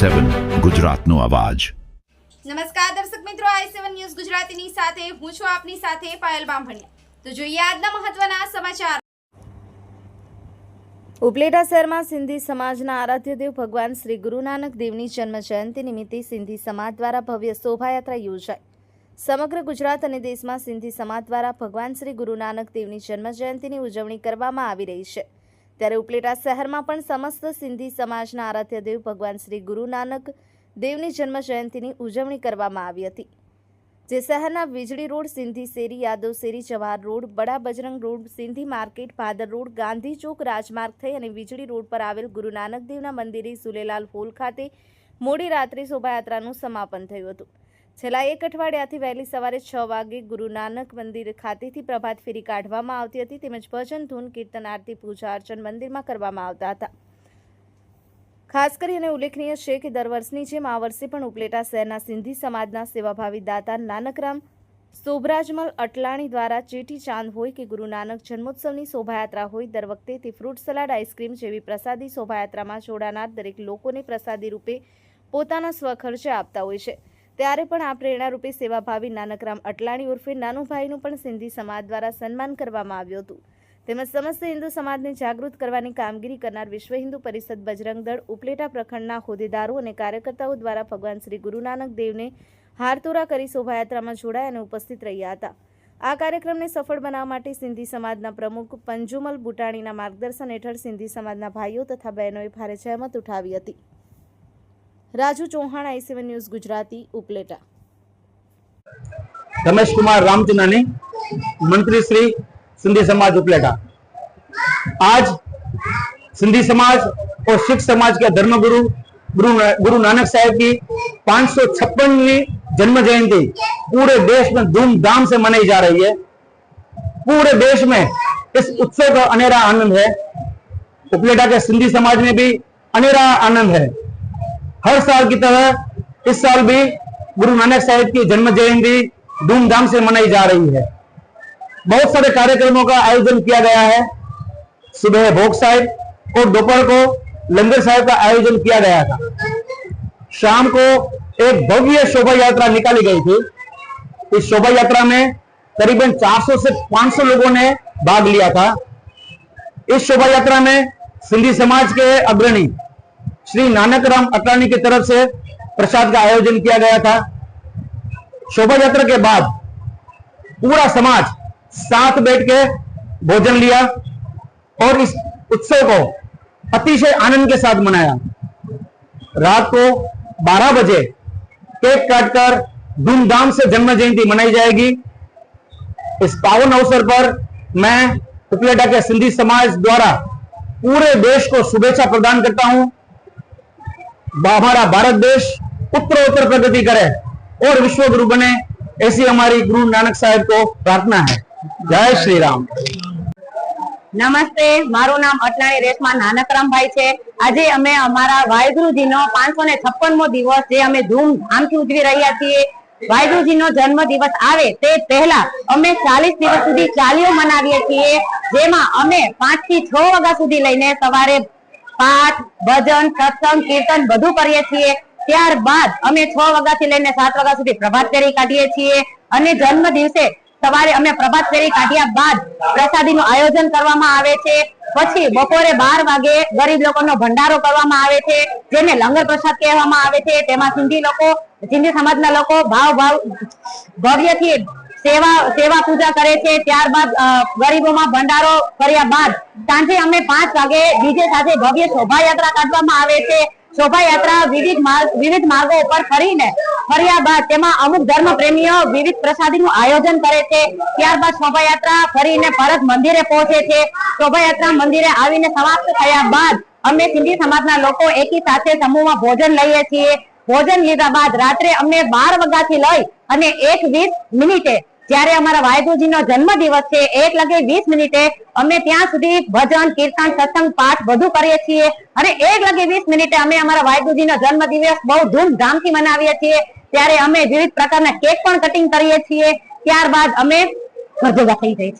સેવન ગુજરાતનો અવાજ. નમસ્કાર દર્શક મિત્રો આઈ સેવન ન્યૂઝ ગુજરાતીની સાથે હું છું આપની સાથે પાયલ બામભણિયા. તો જોઈએ આજના મહત્વના સમાચાર. ઉપલેટા શહેરમાં સિંધી સમાજના આરાધ્ય દેવ ભગવાન શ્રી ગુરુ નાનક દેવની જન્મ જયંતિ નિમિત્તે સિંધી સમાજ દ્વારા ભવ્ય શોભાયાત્રા યોજાઈ. સમગ્ર ગુજરાત અને દેશમાં સિંધી સમાજ દ્વારા ભગવાન શ્રી ગુરુ નાનક દેવની જન્મ જયંતિની ઉજવણી કરવામાં આવી રહી છે. ત્યારે ઉપલેટા શહેરમાં પણ સમસ્ત સિંધી સમાજના આરાધ્ય દેવ ભગવાન શ્રી ગુરુ નાનક દેવની જન્મ જયંતિની ઉજવણી કરવામાં આવી હતી, જે શહેરના વીજળી રોડ, સિંધી શેરી, યાદવ શેરી, Jawahar road, Bada Bajrang road, Sindhi market, Bhadar road, Gandhi Chowk, રાજમાર્ગ થઈ અને વીજળી રોડ પર આવેલ ગુરુ નાનક દેવના મંદિરે સુલેલાલ હોલ ખાતે મોડી રાત્રે શોભાયાત્રાનું સમાપન થયું હતું. છેલ્લા એક અઠવાડિયાથી વહેલી સવારે છ વાગે ગુરુ નાનક મંદિર ખાતેથી પ્રભાત ફેરી કાઢવામાં આવતી હતી. તેમજ ભજન, ધૂન, કીર્તન, આરતી, પૂજા, અર્ચન મંદિરમાં કરવામાં આવતા હતા. ખાસ કરીને ઉલ્લેખનીય છે કે દર વર્ષની જેમ આ વર્ષે પણ ઉપલેટા શહેરના સિંધી સમાજના સેવાભાવી દાતા નાનકરામ શોભરાજમલ અટલાણી દ્વારા ચેટી ચાંદ હોય કે ગુરુ નાનક જન્મોત્સવની શોભાયાત્રા હોય, દર વખતે તે ફ્રૂટ સલાડ, આઈસ્ક્રીમ જેવી પ્રસાદી શોભાયાત્રામાં જોડાનાર દરેક લોકોને પ્રસાદી રૂપે પોતાના સ્વખર્ચે આપતા હોય છે. ત્યારે પણ આ પ્રેરણારૂપી સેવાભાવી નાનકરામ અટલાણી ઉર્ફે નાનુભાઈનું પણ સિંધી સમાજ દ્વારા સન્માન કરવામાં આવ્યું હતું. તેમજ સમસ્ત હિન્દુ સમાજને જાગૃત કરવાની કામગીરી કરનાર વિશ્વ હિન્દુ પરિષદ બજરંગ દળ, ઉપલેટા પ્રખંડના હોદ્દેદારો અને કાર્યકર્તાઓ દ્વારા ભગવાન શ્રી ગુરુ નાનક દેવને હારતોરા કરી શોભાયાત્રામાં જોડાયા અને ઉપસ્થિત રહ્યા હતા. આ કાર્યક્રમને સફળ બનાવવા માટે સિંધી સમાજના પ્રમુખ પંજુમલ બુટાણીના માર્ગદર્શન હેઠળ સિંધી સમાજના ભાઈઓ તથા બહેનોએ ભારે જહેમત ઉઠાવી હતી. Raju Chauhan I seven news Gujarati Upleta Ramesh Kumar Ramchandani मंत्री श्री सिंधी समाज उपलेटा आज सिंधी समाज और सिख समाज के धर्मगुरु गुरु गुरु नानक साहब की पांच सौ जन्म जयंती पूरे देश में धूमधाम से मनाई जा रही है पूरे देश में इस उत्सव का अनेरा आनंद है उपलेटा के सिंधी समाज में भी अनेरा आनंद है हर साल की तरह इस साल भी गुरु नानक साहब की जन्म जयंती धूमधाम से मनाई जा रही है। बहुत सारे कार्यक्रमों का आयोजन किया गया है। सुबह भोग साहिब और दोपहर को लंगर साहिब का आयोजन किया गया था। शाम को एक भव्य शोभा यात्रा निकाली गई थी। इस शोभा यात्रा में करीबन 400 से 500 लोगों ने भाग लिया था। इस शोभा यात्रा में सिंधी समाज के अग्रणी श्री नानक राम अटानी की तरफ़ से प्रसाद का आयोजन किया गया था। शोभा यात्रा के बाद पूरा समाज साथ बैठ के भोजन लिया और इस उत्सव को अतिशय आनंद के साथ मनाया। रात को 12 बजे केक काटकर धूमधाम से जन्म जयंती मनाई जाएगी। इस पावन अवसर पर मैं उपलेटा के सिंधी समाज द्वारा पूरे देश को शुभेच्छा प्रदान करता हूँ। हमारा भारत देश उत्तरोत्तर प्रगति करे और विश्व गुरु बने ऐसी हमारी गुरु नानक साहब को प्रार्थना है जय श्री राम નમસ્તે મારું નામ અટલાણી રેશમા નાનકરામભાઈ છે આજે અમે અમારા વાહેગુરુજીનો પાંચસો ને છપ્પનમો દિવસ જે અમે ધૂમધામથી ઉજવી રહ્યા છીએ વાહેગુરુજીનો જન્મ દિવસ આવે તે પહેલા અમે ચાલીસ દિવસ સુધી ચાલીઓ મનાવીએ છીએ જેમાં અમે પાંચ થી છ વાગ્યા સુધી લઈને સવારે પાઠ, ભજન, સત્સંગ, કીર્તન બધું કરીએ છીએ. ત્યારબાદ અમે છ વાગ્યાથી લઈને સાત વાગ્યા સુધી પ્રભાત ફેરી કાઢીએ છીએ. અને જન્મ દિવસે સવારે અમે પ્રભાત ફેરી કાઢ્યા બાદ પ્રસાદીનું આયોજન કરવામાં આવે છે. પછી બપોરે બાર વાગે ગરીબ લોકોનો ભંડારો કરવામાં આવે છે, જેને લંગર પ્રસાદ કહેવામાં આવે છે. તેમાં સિંધી લોકો, સિંધી સમાજના લોકો ભાવ ભાવ ભવ્યથી સેવા સેવા પૂજા કરે છે, ત્યારબાદ ગરીબોમાં ભંડારો કર્યા બાદ સાંજે અમે પાંચ વાગે ડીજે સાથે ભવ્ય શોભાયાત્રા કાઢવામાં આવે છે. શોભાયાત્રા વિવિધ માર્ગ વિવિધ માર્ગો ઉપર ફરીને ફર્યા બાદ તેમાં અમુક ધર્મ પ્રેમીઓ વિવિધ પ્રસાદીનું આયોજન કરે છે. ત્યારબાદ શોભાયાત્રા ફરીને પરત મંદિરે પહોંચે છે. શોભાયાત્રા મંદિરે આવીને સમાપ્ત થયા બાદ અમે સિંધી સમાજના લોકો એકી સાથે સમૂહમાં ભોજન લઈએ છીએ. ભોજન લીધા બાદ રાત્રે અમને બાર વાગ્યાથી લઈ અને એક વીસ મિનિટે જ્યારે અમારા વાહેગુરુજીનો જન્મ દિવસ છે, એક લગે વીસ મિનિટે અમે ત્યાં સુધી ભજન, કીર્તન, સત્સંગ, પાઠ બધું કરીએ છીએ. અને એક લગે વીસ મિનિટે અમે અમારા વાહેગુરુજીનો જન્મ દિવસ બહુ ધૂમધામથી મનાવીએ છીએ. ત્યારે અમે વિવિધ પ્રકારના કેક પણ કટિંગ કરીએ છીએ. ત્યારબાદ અમે ભજવા થઈ જાય